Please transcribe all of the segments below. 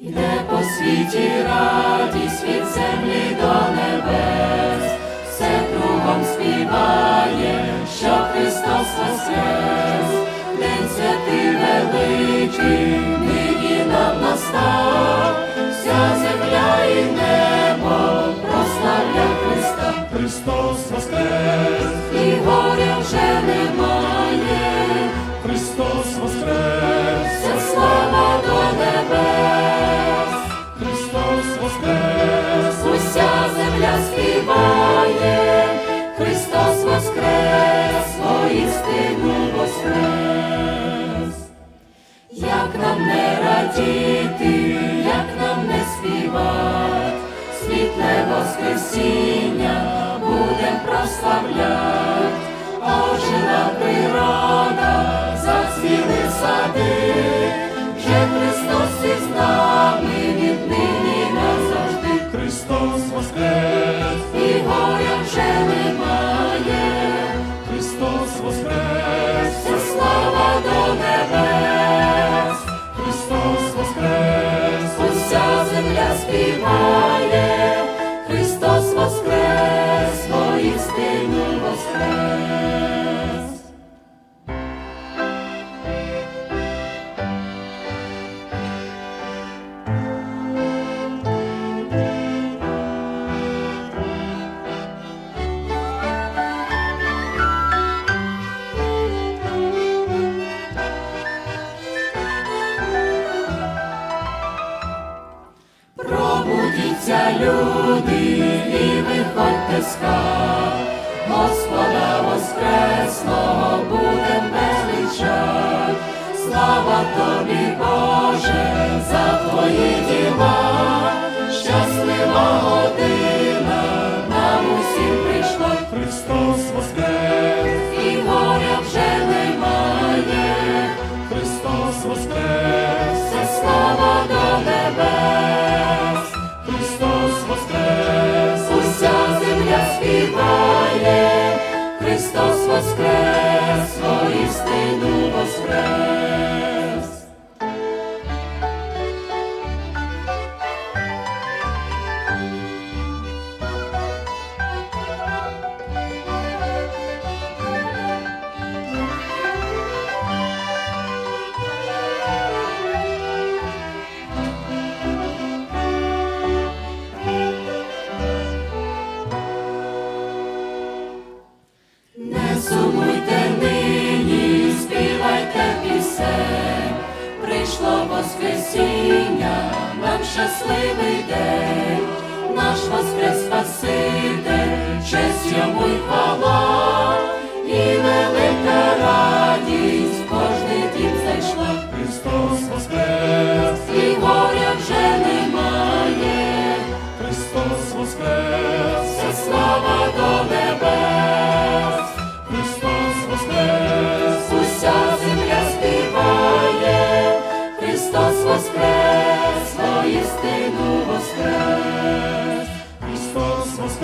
Йде по світі радість від землі до небес, все кругом співає, що Христос воскрес, День святий великий, нині нам настав, вся земля і небо прославля Христа, Христос воскрес. Воскрес. Як нам не радіти, як нам не співати, світле Воскресіння будем прославлять, ожила природа, зацвіли сади, вже Христос із нами віднині назавжди, Христос воскрес, Пробудіться, люди, і виходьте з хат, Господа Воскресного будем величать. Слава тобі, Боже, за твої діла, воскрес, воістину воскрес. Щасливий день, наш Воскрес Спаситель, честь йому й хвала,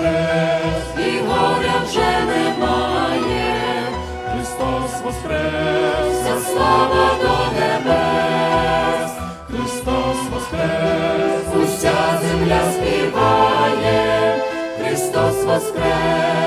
воскрес, і горя вже немає, Христос воскрес, вся слава до небес, Христос воскрес, уся земля співає, Христос воскрес,